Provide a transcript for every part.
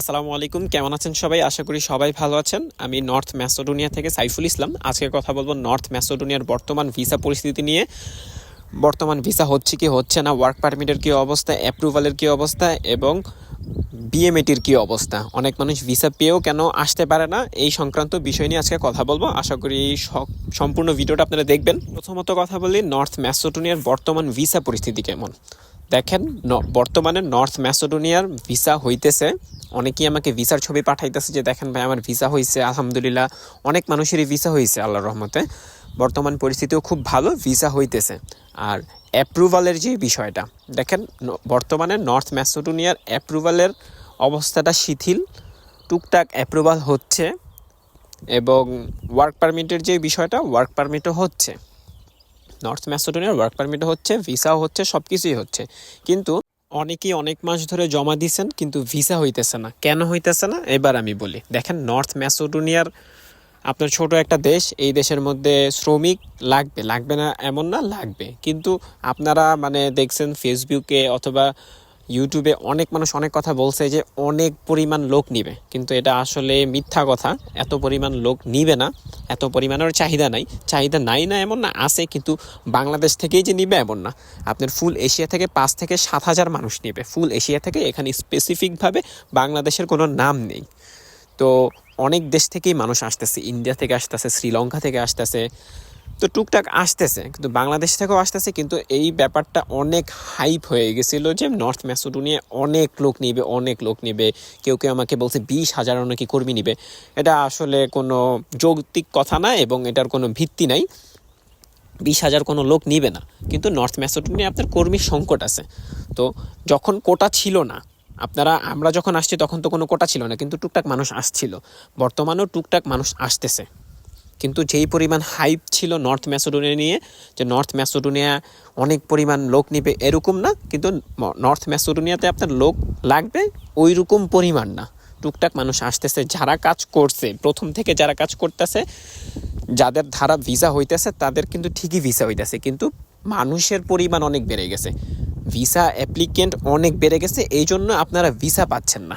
আসসালামু আলাইকুম, কেমন আছেন সবাই? আশা করি সবাই ভালো আছেন। আমি নর্থ ম্যাসোডোনিয়া থেকে সাইফুল ইসলাম। আজকে কথা বলব নর্থ ম্যাসোডোনিয়ার বর্তমান ভিসা পরিস্থিতি নিয়ে। বর্তমান ভিসা হচ্ছে কি, হচ্ছে না? ওয়ার্ক পারমিটের কী অবস্থা? অ্যাপ্রুভালের কী অবস্থা? এবং বিএমএটির কী অবস্থা? অনেক মানুষ ভিসা পেয়েও কেন আসতে পারে না? এই সংক্রান্ত বিষয় নিয়ে আজকে কথা বলব। আশা করি স- সম্পূর্ণ ভিডিওটা আপনারা দেখবেন। প্রথমত কথা বলি, নর্থ ম্যাসোডোনিয়ার বর্তমান ভিসা পরিস্থিতি কেমন? দেখেন বর্তমানে নর্থ ম্যাসোডোনিয়ার ভিসা হইতেছে। অনেকেই আমাকে ভিসার ছবি পাঠাইতেছে যে, দেখেন ভাই, আমার ভিসা হয়েছে আলহামদুলিল্লাহ। অনেক মানুষেরই ভিসা হয়েছে আল্লাহর রহমতে। বর্তমান পরিস্থিতিও খুব ভালো, ভিসা হইতেছে। আর অ্যাপ্রুভালের যে বিষয়টা, দেখেন বর্তমানে নর্থ ম্যাসোডোনিয়ার অ্যাপ্রুভালের অবস্থাটা শিথিল, টুকটাক অ্যাপ্রুভাল হচ্ছে এবং ওয়ার্ক পারমিটের যে বিষয়টা, ওয়ার্ক পারমিটও হচ্ছে। নর্থ ম্যাসেডোনিয়ার ওয়ার্ক পারমিট হচ্ছে ভিসাও হচ্ছে সব কিছুই হচ্ছে। কিন্তু অনেকেই অনেক মাস ধরে জমা দিয়েছেন কিন্তু ভিসা হইতেছে না। কেন হইতেছে না? এবার আমি বলি। দেখেন নর্থ ম্যাসেডোনিয়ার আপনার ছোট একটা দেশ, এই দেশের মধ্যে শ্রমিক লাগবে। লাগবে না এমন না, লাগবে। কিন্তু আপনারা মানে দেখছেন ফেসবুকে অথবা ইউটিউবে অনেক মানুষ অনেক কথা বলছে যে অনেক পরিমাণ লোক নিবে। কিন্তু এটা আসলে মিথ্যা কথা। এত পরিমাণ লোক নিবে না। এত পরিমাণের চাহিদা নাই। চাহিদা নাই না এমন না, আছে কিন্তু বাংলাদেশ থেকেই যে নিবে এমন না। আপনার ফুল এশিয়া থেকে পাঁচ থেকে সাত হাজার মানুষ নিবে। ফুল এশিয়া থেকে এখানে স্পেসিফিকভাবে বাংলাদেশের কোনো নাম নেই। তো অনেক দেশ থেকেই মানুষ আসতেছে। ইন্ডিয়া থেকে আসতেছে শ্রীলঙ্কা থেকে আসতেছে। তো টুকটাক আসতেছে, কিন্তু বাংলাদেশ থেকেও আসতেছে, কিন্তু এই ব্যাপারটা অনেক হাইপ হয়ে গেছিল যে নর্থ ম্যাসোডোনিয়া অনেক লোক নিবে, অনেক লোক নিবে। কেউ কেউ আমাকে বলছে বিশ হাজার নাকি কর্মী নিবে। এটা আসলে কোনো যৌক্তিক কথা না এবং এটার কোনো ভিত্তি নাই। বিশ হাজার কোনো লোক নিবে না, কিন্তু নর্থ ম্যাসোডোনিয়া আপনার কর্মীর সংকট আছে। তো যখন কোটা ছিল না, আপনারা, আমরা যখন আসছি তখন তো কোনো কোটা ছিল না, কিন্তু টুকটাক মানুষ আসছিল। বর্তমানেও টুকটাক মানুষ আসতেছে। কিন্তু যেই পরিমাণ হাইপ ছিল নর্থ ম্যাসোডোনিয়া নিয়ে, যে নর্থ ম্যাসোডোনিয়া অনেক পরিমাণ লোক নিবে এরকম না, কিন্তু নর্থ ম্যাসোডোনিয়াতে আপনার লোক লাগবে ওই রকম পরিমাণ না। টুকটাক মানুষ আসতেছে, যারা কাজ করছে, প্রথম থেকে যারা কাজ করতেছে, যাদের ধারা ভিসা হইতেছে, তাদের কিন্তু ঠিকই ভিসা হইতেছে, কিন্তু মানুষের পরিমাণ অনেক বেড়ে গেছে। ভিসা অ্যাপ্লিকেন্ট অনেক বেড়ে গেছে এই জন্য আপনারা ভিসা পাচ্ছেন না।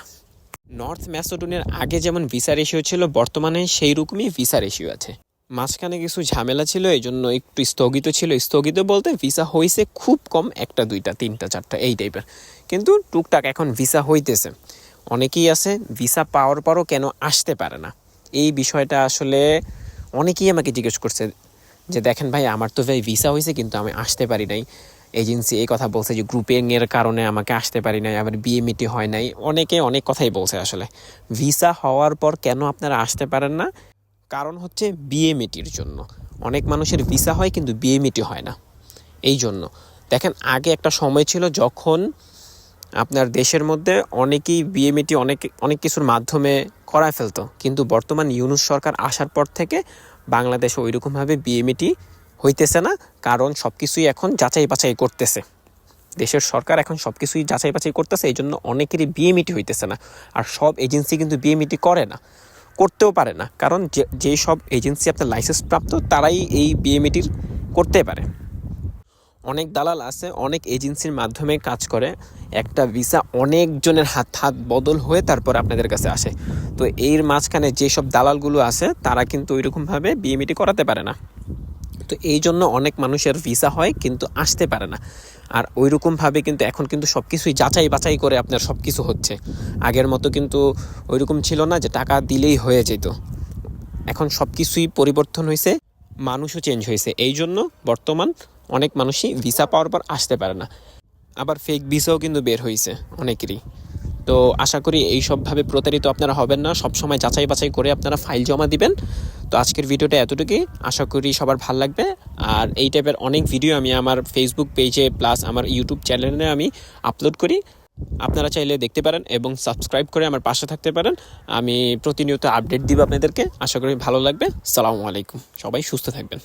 নর্থ ম্যাসোডোনিয়ার আগে যেমন ভিসা রেশিও ছিল, বর্তমানে সেই রকমই ভিসা রেশিও আছে। মাঝখানে কিছু ঝামেলা ছিল এই জন্য একটু স্থগিত ছিল। স্থগিত বলতে ভিসা হয়েছে খুব কম একটা, দুইটা, তিনটা, চারটা, এই টাইপের। কিন্তু টুকটাক এখন ভিসা হইতেছে। অনেকেই আছে ভিসা পাওয়ার পরও কেন আসতে পারে না? এই বিষয়টা আসলে অনেকেই আমাকে জিজ্ঞেস করছে যে, দেখেন ভাই, আমার তো ভাই ভিসা হয়েছে, কিন্তু আমি আসতে পারি নাই। এজেন্সি এই কথা বলছে যে গ্রুপিং এর কারণে আমাকে আসতে পারি নাই, আবার বিএমইটি হয় নাই। অনেকে অনেক কথাই বলছে আসলে। ভিসা হওয়ার পর কেন আপনারা আসতে পারেন না? কারণ হচ্ছে বিএমইটির জন্য। অনেক মানুষের ভিসা হয় কিন্তু বিএমইটি হয় না। এই জন্য। দেখেন, আগে একটা সময় ছিল যখন আপনার দেশের মধ্যে অনেকেই বিএমইটি অনেক অনেক কিছুর মাধ্যমে করায় ফেলতো। কিন্তু বর্তমান ইউনুস সরকার আসার পর থেকে বাংলাদেশে ওইরকমভাবে বিএমইটি হইতেছে না, কারণ সব কিছুই এখন যাচাই বাছাই করতেছে। দেশের সরকার এখন সব কিছুই যাচাই বাছাই করতেছে, এই জন্য অনেকেরই বিএমইটি হইতেছে না। আর সব এজেন্সি কিন্তু বিএমইটি করে না, করতেও পারে না, কারণ যে সব এজেন্সি আপনার লাইসেন্স প্রাপ্ত, তারাই এই বিএমইটির করতে পারে। অনেক দালাল আছে, অনেক এজেন্সির মাধ্যমে কাজ করে, একটা ভিসা অনেকজনের হাত হাত বদল হয়ে তারপর আপনাদের কাছে আসে। তো এর মাঝখানে যেসব দালালগুলো আছে, তারা কিন্তু ওইরকমভাবে বিএমইটি করাতে পারে না। তো এই জন্য অনেক মানুষের ভিসা হয়, কিন্তু আসতে পারে না। আর ওই রকমভাবে কিন্তু এখন কিন্তু সব কিছুই যাচাই বাছাই করে আপনার সব কিছু হচ্ছে। আগের মতো কিন্তু ওই রকম ছিল না যে টাকা দিলেই হয়ে যেত। এখন সব কিছুই পরিবর্তন হয়েছে মানুষও চেঞ্জ হয়েছে এই জন্য বর্তমান অনেক মানুষই ভিসা পাওয়ার পর আসতে পারে না। আবার ফেক ভিসাও কিন্তু বের হয়েছে অনেকেরই। তো আশা করি এই সবভাবে প্রতারিত আপনারা হবেন না। সবসময় যাচাই বাছাই করে আপনারা ফাইল জমা দিবেন। তো আজকের ভিডিওটা এতটুকুই। আশা করি সবার ভালো লাগবে। আর এই টাইপের অনেক ভিডিও আমি আমার ফেসবুক পেজে প্লাস আমার ইউটিউব চ্যানেলে আমি আপলোড করি। আপনারা চাইলে দেখতে পারেন এবং সাবস্ক্রাইব করে আমার পাশে থাকতে পারেন। আমি প্রতিনিয়ত আপডেট দিব আপনাদেরকে। আশা করি ভালো লাগবে। সালামু আলাইকুম। সবাই সুস্থ থাকবেন।